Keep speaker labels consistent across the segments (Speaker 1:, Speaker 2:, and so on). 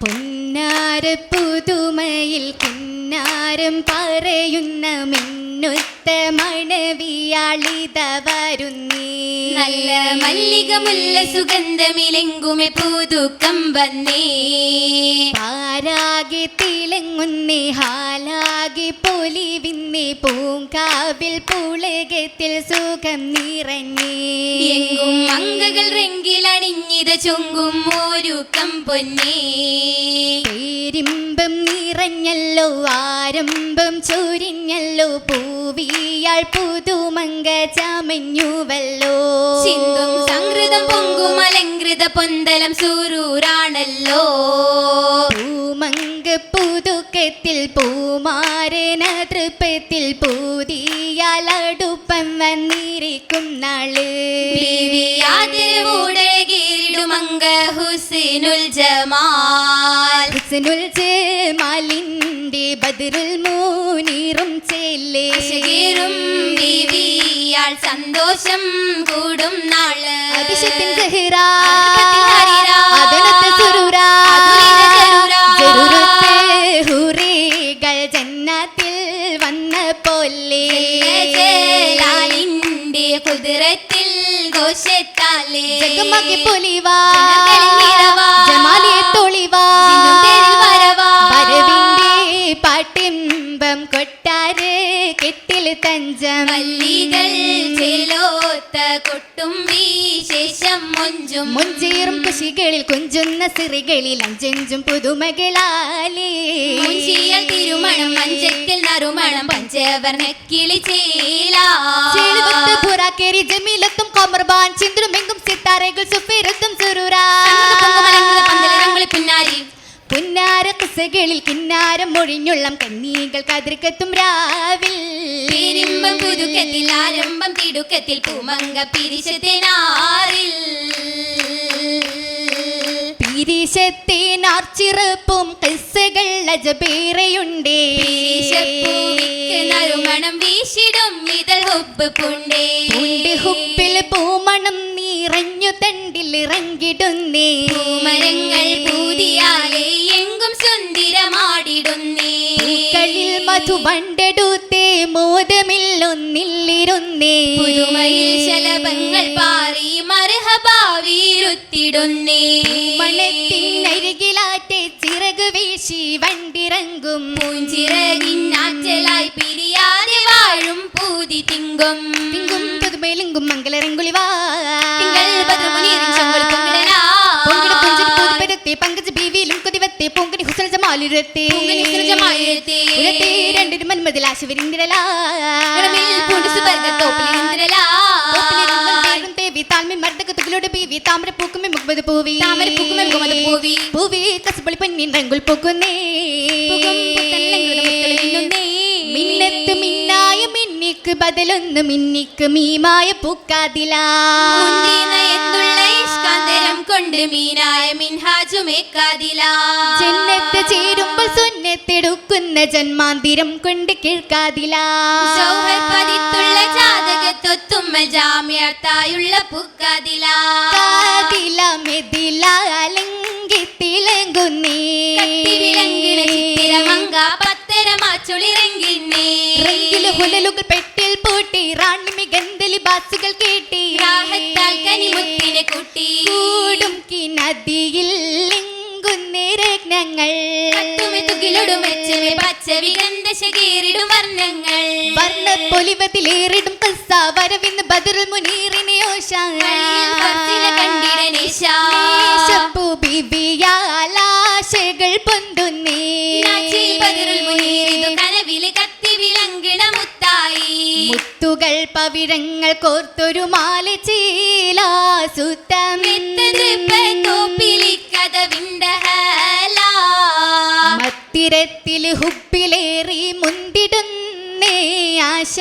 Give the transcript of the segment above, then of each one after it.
Speaker 1: പൊന്നാര പുതുമയിൽ കിന്നാരം പറയുന്ന മിന്നുത്ത മണവിയാളിത വരുന്നേ.
Speaker 2: നല്ല മല്ലിക മുല്ല സുഗന്ധമിലെങ്കുമെ പുതുക്കം വന്നേ.
Speaker 1: പാരാകെ തിളങ്ങുന്നേ ഹാലാകെ പൊലിവിന്നേ പൂങ്കാവിൽ പുളകത്തിൽ സുഖം നിറഞ്ഞേ.
Speaker 2: എങ്കും മങ്കകൾ റെങ്കിലണിഞ്ഞിത ചൊങ്കും ഒരുക്കം പൊന്നേ.
Speaker 1: പേരിമ്പം നിറഞ്ഞല്ലോ ആരംഭം ചൊരിഞ്ഞല്ലോ പൂവിയാൾ പുതുമങ്ക ചമഞ്ഞുവല്ലോ
Speaker 2: ചിന്തും സംകൃതം പൊങ്കും അലങ്കൃത പൊന്തലം സൂരൂരാണല്ലോ.
Speaker 1: പൂമങ്ക പുതുക്കത്തിൽ പൂമാരന തൃപ്പത്തിൽ പൂതിയാലടുപ്പം വന്നിരിക്കും നാൾ.
Speaker 2: ആദരവോടഴകേറിടുമങ്ക ഹുസിനുൽ ജമാൽ.
Speaker 1: ഹുസ്നുൽ ജമാലിന്റെ ബദറുൽ മൂനീറും ചെല്ലേ.
Speaker 2: സന്തോഷം കൂടും നാൾ.
Speaker 1: അഭിഷത്തിൻ സഹിറ.
Speaker 2: കുതിരത്തിൽ ഘോഷത്താലേ.
Speaker 1: ജഗമകി പൊലിവാ.
Speaker 2: കൊട്ടും മുഞ്ചും മൊഞ്ചും.
Speaker 1: മുഞ്ചേറും കുശികളിൽ കുഞ്ചുന്ന സിറികളിൽ അഞ്ചഞ്ചും പുതുമകളാലേ.
Speaker 2: തിരുമണം മഞ്ചത്തിൽ നറുമണം പഞ്ചവർണ കിളി
Speaker 1: ചെളുവത്ത് പുറാക്കേറി ജമീലത്തും കൊമർബാൻ ചിന്തുമെങ്കും സിത്താരകൾ സുഫിരത്തും സുരൂരാ.
Speaker 2: പിന്നാരി.
Speaker 1: പുന്നാര കുസകളിൽ കിന്നാരം മൊഴിഞ്ഞുള്ളം കന്നീകൾ കതിർക്കത്തും രാവിൽ.
Speaker 2: പിരിമ്പം പുതുക്കത്തിൽ ആരംഭം തിടുക്കത്തിൽ പൂമങ്ക പിരിശത്തിനാറിൽ.
Speaker 1: പിരിശത്തേനാർച്ചിറപ്പും കസ്സുകൾ
Speaker 2: പിരിശപ്പൂവിക്ക് നറുമണം വീശിടും ഇതൾ ഹുബ് പുണ്ടേ.
Speaker 1: ഹുബിൽ പൂമണം നിറഞ്ഞു തണ്ടിൽ ഇറങ്ങിടുന്നേ.
Speaker 2: പൂമരങ്ങൾ പൂതിയാലേ എങ്കും സുന്ദരമാടിടുന്നേ.
Speaker 1: കളിൽ മധു വണ്ടെടുത്തേ. മോദമില്ലൊന്നില്ലിരുന്നേ
Speaker 2: പുതുമയിൽ ശലഭങ്ങൾ പാറി മർഹഭാവിരുത്തിടുന്നേ
Speaker 1: മണത്തിനരികിലാറ്റെ ചിറക് വീശി വണ്ടിറങ്ങും
Speaker 2: പൂഞ്ചിറകിന്നാറ്റലായി പിരിയാതെ വാഴും പൂതി തിങ്കും
Speaker 1: തിങ്കും പുതുമേലിങ്കും മംഗളരങ്കുളിവാ
Speaker 2: തിങ്കൾ ഭദ്രമുനീറിൻ ചൊങ്കൾ പൊങ്കിടലാ.
Speaker 1: പൊങ്കിട പുഞ്ചിരി പുതുപ്പരത്തെ പങ്കജ ജമാലുരത്തെ.
Speaker 2: പൂങ്കണി.
Speaker 1: ഉരത്തെ രണ്ടിനും മന്മതിൽ. മിന്നത്ത് മിന്നായ മിന്നിക്ക് ബദലൊന്ന് മിന്നിക്ക് മീമായ പൂക്കാതിലാ.
Speaker 2: കൊണ്ട് മീനായ മിൻഹാജുമേക്കാതിലാ.
Speaker 1: ജന്നത്ത് ചേരുമ്പോൾ സുന്നത്തെടുക്കുന്ന ജന്മാന്തിരം കൊണ്ട്
Speaker 2: കേൾക്കാതിലുള്ള ജാതകത്തൊത്തുമ്മ ജാമ്യത്തായുള്ള പുക്കാതിലാ.
Speaker 1: കാതില മെതില അലങ്കി തിളങ്ങുന്നേ ഹുലലുകൾ പെട്ടിൽ പൂട്ടി റാണി മികന്തലി ബാസുകൾ കേട്ടി
Speaker 2: രാഹത്താൽ കനിമുത്തിനെ ശകീറിടും വർണങ്ങൾ.
Speaker 1: വർണപ്പൊലിവത്തിലേറിടും കസ്സ വരവിന്ന് ബദറുൽ മുനീറിനെ
Speaker 2: ഫർസിന കണ്ടിടനേശാ.
Speaker 1: ബിബിയാലാശകൾ മുത്തുകൾ പവിഴങ്ങൾ കോർത്തൊരു മാല ചീലാസുത്തം മത്തിരത്തിൽ ഹുപ്പിലേറി മുന്തിടുന്നേ ആശ.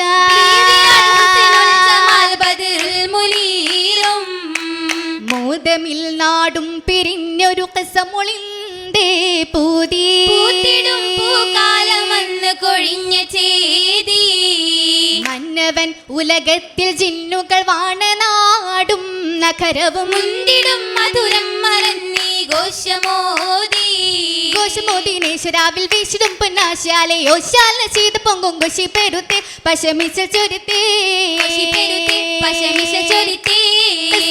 Speaker 1: മോദമിൽ നാടും പിരിഞ്ഞൊരു കസമൊളിന്തേ പൂതി.
Speaker 2: കൊഴിഞ്ഞ
Speaker 1: ഉലകത്തിൽ ജിന്നുകൾ വാണ നാടും നഗരവും
Speaker 2: മുന്തിടും മധുരം മറ ഘോഷമോദി.
Speaker 1: ഘോഷമോദിനേശ്വരാവിൽ വീശിടും പൊന്നാശാലെ ഓശാല ചെയ്ത് പൊങ്കും കുശി പെരുത്തെ പശമിച്ച ചൊരുത്തേ.
Speaker 2: പശമിച്ച ചൊരിത്തി.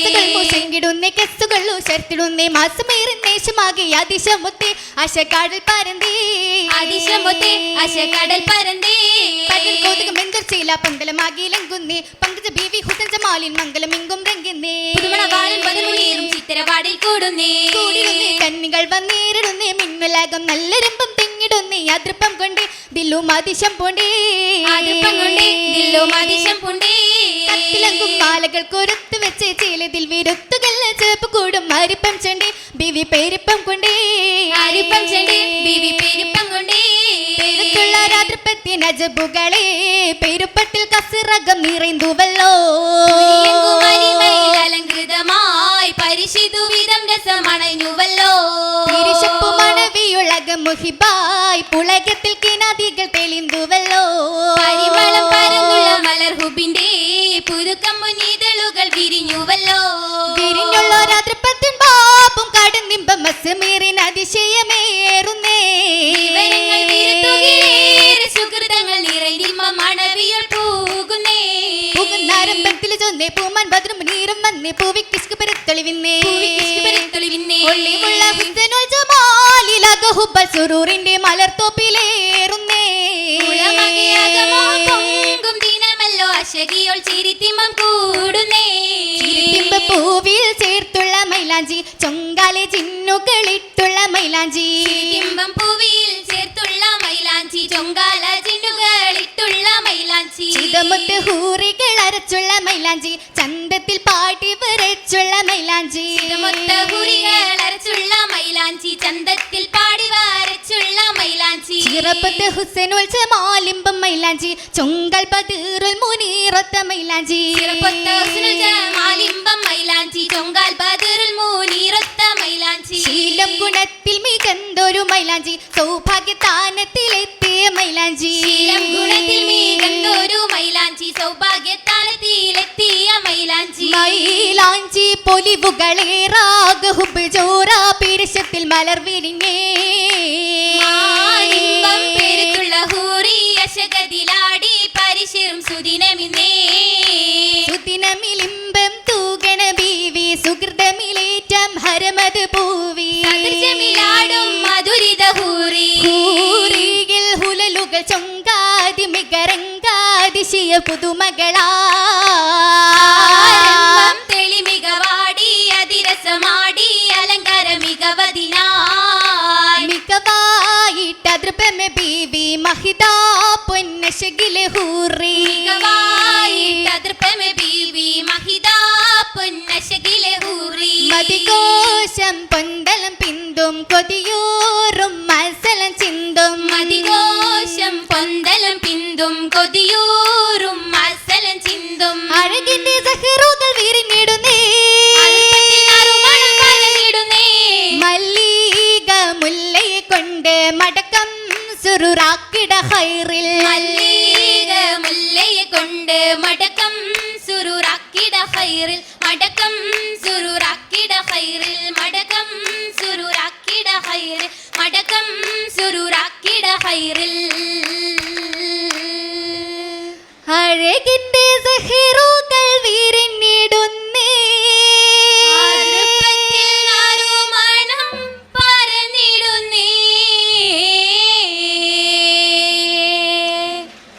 Speaker 1: കസ്തുകൾ മൂസെങ്കിടുന്നേ കസ്തുകൾ ഉശർത്തിടുന്നേ മാസമേറി നേശമാകെ അതിശമുത്തേ അശക്കാടൽ പരന്തേ
Speaker 2: അതിശമൊത്തെ അശകടൽ പരന്തേ
Speaker 1: പകൽ കോതുകം എന്തൊർച്ചയില പന്തലമാകിലങ്കുന്നേ പങ്കജ ബീവി ഹുസൻ ജമാലിൻ മംഗലമിങ്കും രംഗിന്നേ.
Speaker 2: പുതുമണവാളൻ പതിമുനീറും ചിത്തിരവാടിൽ കൂടുന്നേ.
Speaker 1: കൂടിടുന്നേ കന്നികൾ വന്നേരിടുന്നേ മിന്നലാകം നല്ലരമ്പം തെങ്ങിടുന്നേ അതൃപ്പം കൊണ്ട് ദില്ലും അതിശം പോണ്ടേ.
Speaker 2: ദില്ലോ മതിശം
Speaker 1: കത്തിലങ്കും മാലകൾ കൊരുത്തു വെച്ച് ചീലതിൽ വിരുത്തുകല്ല ചേപ്പ് കൂടും. അരിപ്പം ചെണ്ടി ബിവി പേരിപ്പം കൊണ്ടേ.
Speaker 2: അരിപ്പം ചെണ്ടി ബിവി പെരുപ്പം കൊണ്ടേ.
Speaker 1: പെരുത്തുള്ള പെരുപ്പത്തിൽ കസിറകം
Speaker 2: അലങ്കൃതമായി പരിശിതു വിധം
Speaker 1: തിരിശപ്പു മണവിയുളകം മുഹിബായ് പുളകത്തിൽ കിണതികൾ തെളിന്തുവല്ലോ.
Speaker 2: പരിമളം പരന്നുള്ള മലർഹുബിന്റെ പുതുക്കം മുന്നിതളുകൾ വിരിഞ്ഞുവല്ലോ.
Speaker 1: വിരിഞ്ഞുള്ള രാത്രിപ്പത്തിൻ പാപ്പും കടന്നിമ്പം മസ്മീറിൻ അതിശയമേറുന്നേ.
Speaker 2: സുഹൃതങ്ങൾ നിറഞ്ഞിമ്മ മണവിയൽ പോകുന്നേ.
Speaker 1: പുകുന്നാരംഭത്തിൽ ചൊന്നേ പൂമാൻ ഭദ്രം നീരം വന്നേ പൂവിക്കിസ്കു ഹുബ്ബൽ സുറൂറിന്റെ മലർത്തോപ്പിലേറുന്നേ
Speaker 2: ഉളമകയാകമോ പൊങ്കും ദിനമല്ലോ അശകിയോൾ ചിരിത്തിമ്മം കൂടുന്നേ.
Speaker 1: ചിരിത്തിമ്പ പൂവിൽ ചേർത്തുള്ള മൈലാഞ്ചി ചൊങ്കാലെ ചിന്നുകളിട്ടുള്ള മൈലാഞ്ചി.
Speaker 2: ചിരിത്തിമ്പം പൂവിൽ ചേർത്തുള്ള മൈലാഞ്ചി ചൊങ്കാല ചിന്നുകളിട്ടുള്ള മൈലാഞ്ചി.
Speaker 1: ചിതമുത്ത് ഹൂറികൾ അരച്ചുള്ള മൈലാഞ്ചി ചന്തത്തിൽ പാട്ടി വരച്ചുള്ള മൈലാഞ്ചി.
Speaker 2: അരച്ചുള്ള മൈലാഞ്ചി. ചന്തത്തിൽ പാടി വരച്ചുള്ള മൈലാഞ്ചി.
Speaker 1: ചിറപ്പത്ത് ഹുസനുൽ മാലിമ്പം മൈലാഞ്ചി. ചൊങ്കൽ പതിറുൽ മുനീറത്ത മൈലാഞ്ചി.
Speaker 2: ചിറപ്പൊത്ത ഹുസ്നുൽ മൈലാഞ്ചി. ചൊങ്കാൽ ബദറുൽ മുനീറത്ത മൈലാഞ്ചി.
Speaker 1: ശീലം ഗുണത്തിൽ മികന്തൊരു മൈലാഞ്ചി. സൗഭാഗ്യത്താനത്തിലെത്തിയ മൈലാഞ്ചി.
Speaker 2: ശീലം ഗുണത്തിൽ മികന്തൊരു മൈലാഞ്ചി. സൗഭാഗ്യത്താനത്തിൽ മൈലാഞ്ചി
Speaker 1: പൊലിവുകളെ ഹുബ് ജോറാ പിരിശത്തിൽ മലർ വിരിഞ്ഞേ.
Speaker 2: മാലിമ്പം പെരുത്തുള്ള ഹൂറി അശകതിലാടി പരിശിറും സുദിനമിന്നേ.
Speaker 1: സുദിനമിലിമ്പം തൂകണ ബീവി സുഹൃതമിലേറ്റം ഹരമത് പൂവി.
Speaker 2: മധുരിത ഹൂറി.
Speaker 1: ഊരിയിൽ ഹുലലുകൾ ചൊങ്കാതി മികരങ്കാതിശിയ പുതുമകളാ. മികവായിട്ടതൃപമ ബീവി മഹിതാ പൊന്നശകിലെ ഹൂറി.
Speaker 2: മികവായിട്ടതൃപ്പമെ ബീവി മഹിതാ പൊന്നശകിലെ ഹൂറി.
Speaker 1: മതികോശം പൊന്തലം പിന്തും കൊതിയൂറും മത്സലം ചിന്തും.
Speaker 2: മതികോശം പൊന്തലം പിന്തും കൊതിയൂറും മത്സലം ചിന്തും.
Speaker 1: അഴകിന്റെ സഹറുകൾ വിരിഞ്ഞിടുന്നേ. മല്ലീക മുല്ലയെ കൊണ്ട് മടക്കം ഹൈറിൽ.
Speaker 2: ഹൈറിൽ. ഹൈറിൽ. ഹൈറിൽ. ഹൈറിൽ. അഴകിന്റെ സഹിറൂകൾ വീരെ